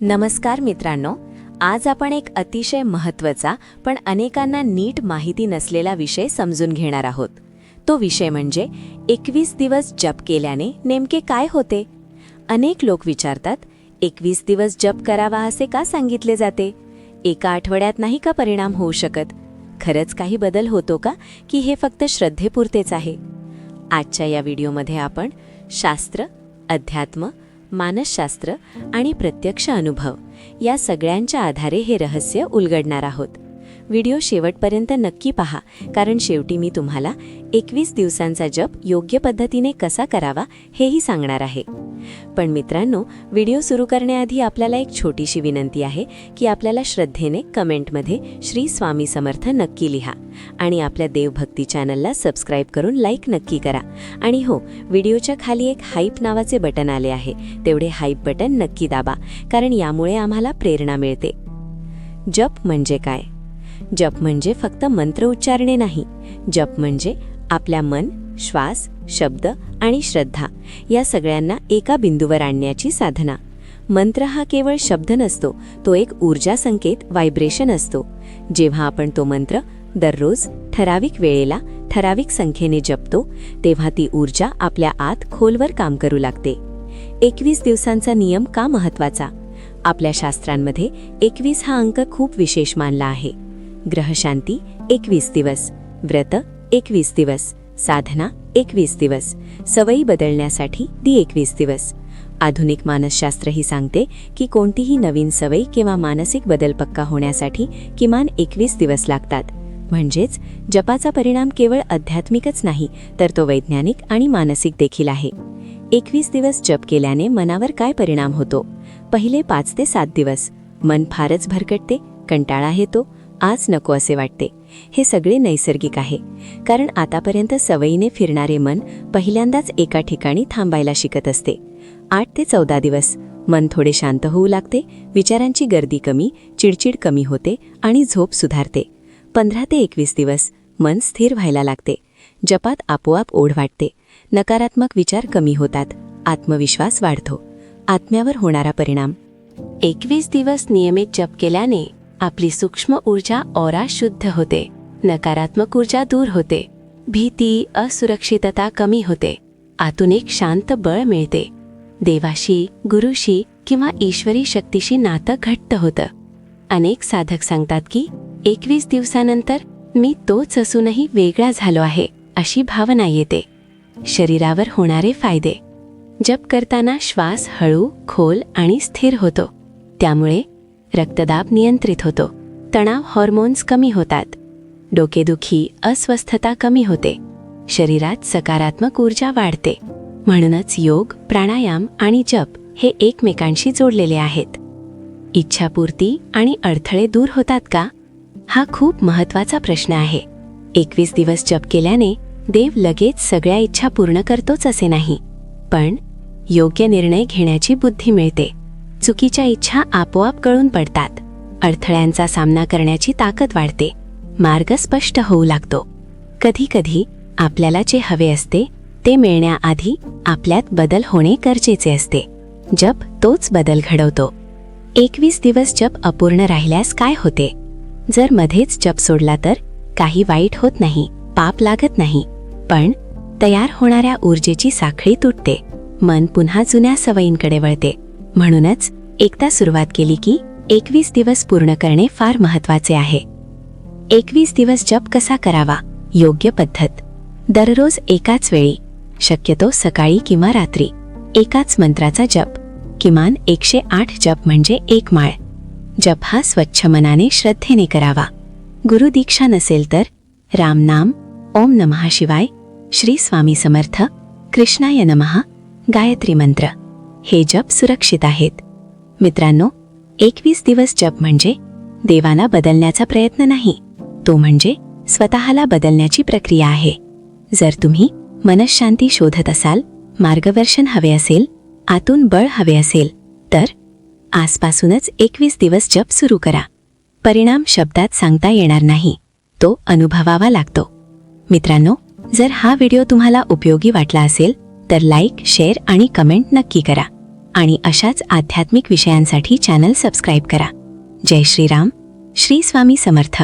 नमस्कार मित्रांनो आज आपण एक अतिशय महत्त्वाचा पण अनेकांना नीट माहिती नसलेला विषय समजून घेणार आहोत. तो विषय म्हणजे एकवीस दिवस जप केल्याने नेमके काय होते? अनेक लोक विचारतात एकवीस दिवस जप करावा असे का सांगितले जाते? एका आठवड्यात नाही का परिणाम होऊ शकत? खरंच काही बदल होतो का? की हे फक्त श्रद्धेपुरतेच आहे? आजच्या या व्हिडिओमध्ये आपण शास्त्र अध्यात्म मानसशास्त्र आणि प्रत्यक्ष अनुभव या सगळ्यांच्या आधारे हे रहस्य उलगडणार आहोत. व्हिडिओ शेवटपर्यंत नक्की पहा. कारण शेवटी मी तुम्हाला एकवीस दिवसांचा जप योग्य पद्धतीने कसा करावा हेही सांगणार आहे. पण मित्रांनो व्हिडिओ सुरू करण्याआधी आपल्याला एक छोटीशी विनंती आहे की आपल्याला श्रद्धेने कमेंटमध्ये श्री स्वामी समर्थ नक्की लिहा आणि आपल्या देवभक्ती चॅनलला सबस्क्राईब करून लाईक नक्की करा. आणि हो व्हिडिओच्या खाली एक हाईप नावाचे बटन आले आहे. तेवढे हाईप बटन नक्की दाबा कारण यामुळे आम्हाला प्रेरणा मिळते. जप म्हणजे काय? जप म्हणजे फक्त मंत्र उच्चारणे नाही. जप म्हणजे आपल्या मन श्वास शब्द आणि श्रद्धा या सगळ्यांना एका बिंदूवर आणण्याची साधना. मंत्र हा केवळ शब्द नसतो तो एक ऊर्जा संकेत व्हायब्रेशन असतो. जेव्हा आपण तो मंत्र दररोज ठराविक वेळेला ठराविक संख्येने जपतो तेव्हा ती ऊर्जा आपल्या आत खोलवर काम करू लागते. एकवीस दिवसांचा नियम का महत्त्वाचा आपल्या शास्त्रांमध्ये एकवीस हा अंक खूप विशेष मानला आहे. ग्रहशांती एकवीस दिवस व्रत एकवीस दिवस साधना एकवीस दिवस सवयी बदलण्यासाठी दी एकवीस दिवस. आधुनिक मानसशास्त्रही सांगते की कोणतीही नवीन सवयी किंवा मानसिक बदल पक्का होण्यासाठी किमान एकवीस दिवस लागतात. म्हणजेच जपाचा परिणाम केवळ आध्यात्मिकच नाही तर तो वैज्ञानिक आणि मानसिक देखील आहे. एकवीस दिवस जप केल्याने मनावर काय परिणाम होतो? पहिले पाच ते सात दिवस. मन फारच भरकटते कंटाळा येतो आज नको असे वाटते. हे सगळे नैसर्गिक आहे. कारण आतापर्यंत सवयीने फिरणारे मन पहिल्यांदाच एका ठिकाणी थांबायला शिकत असते. आठ ते चौदा दिवस. मन थोडे शांत होऊ लागते विचारांची गर्दी कमी चिडचिड कमी होते आणि झोप सुधारते. पंधरा ते एकवीस दिवस. मन स्थिर व्हायला लागते. जपात आपोआप ओढ वाटते. नकारात्मक विचार कमी होतात. आत्मविश्वास वाढतो. आत्म्यावर होणारा परिणाम. एकवीस दिवस नियमित जप केल्याने आपली सूक्ष्म ऊर्जा ओरा शुद्ध होते. नकारात्मक ऊर्जा दूर होते. भीती असुरक्षितता कमी होते. आतून एक शांत बळ मिळते. देवाशी गुरुशी किंवा ईश्वरी शक्तीशी नातं घट्ट होतं. अनेक साधक सांगतात की एकवीस दिवसानंतर मी तोच असूनही वेगळा झालो आहे अशी भावना येते. शरीरावर होणारे फायदे. जप करताना श्वास हळू खोल आणि स्थिर होतो. त्यामुळे रक्तदाब नियंत्रित होतो. तणाव हॉर्मोन्स कमी होतात. डोकेदुखी अस्वस्थता कमी होते. शरीरात सकारात्मक ऊर्जा वाढते. म्हणूनच योग प्राणायाम आणि जप हे एकमेकांशी जोडलेले आहेत. इच्छापूर्ती आणि अडथळे दूर होतात का? हा खूप महत्त्वाचा प्रश्न आहे. एकवीस दिवस जप केल्याने देव लगेच सगळ्या इच्छा पूर्ण करतोच असे नाही. पण योग्य निर्णय घेण्याची बुद्धी मिळते. चुकीच्या इच्छा आपोआप गळून पडतात. अडथळ्यांचा सामना करण्याची ताकद वाढते. मार्ग स्पष्ट होऊ लागतो. कधी कधी आपल्याला जे हवे असते ते मिळण्याआधी आपल्यात बदल होणे गरजेचे असते. जप तोच बदल घडवतो. एकवीस दिवस जप अपूर्ण राहिल्यास काय होते? जर मध्येच जप सोडला तर काही वाईट होत नाही पाप लागत नाही. पण तयार होणाऱ्या ऊर्जेची साखळी तुटते. मन पुन्हा जुन्या सवयींकडे वळते. म्हणूनच एकदा सुरुवात केली की एकवीस दिवस पूर्ण करणे फार महत्त्वाचे आहे. एकवीस दिवस जप कसा करावा? योग्य पद्धत. दररोज एकाच वेळी. शक्यतो सकाळी किंवा रात्री. एकाच मंत्राचा जप. किमान एकशे आठ जप म्हणजे एक माळ. जप हा स्वच्छ मनाने श्रद्धेने करावा. गुरु दीक्षा नसेल तर रामनाम ओम नमः शिवाय श्री स्वामी समर्थ कृष्णाय नमः गायत्री मंत्र. हे जप सुरक्षित आहेत. मित्रांनो एकवीस दिवस जप म्हणजे देवाला बदलण्याचा प्रयत्न नाही. तो म्हणजे स्वतःला बदलण्याची प्रक्रिया आहे. जर तुम्ही मनशांती शोधत असाल मार्गदर्शन हवे असेल आतून बळ हवे असेल तर आजपासूनच एकवीस दिवस जप सुरू करा. परिणाम शब्दात सांगता येणार नाही. तो अनुभवावा लागतो. मित्रांनो जर हा व्हिडिओ तुम्हाला उपयोगी वाटला असेल तर लाईक शेअर आणि कमेंट नक्की करा. आणि अशाच आध्यात्मिक विषयांसाठी चॅनल सबस्क्राईब करा. जय श्रीराम. श्री स्वामी समर्थ.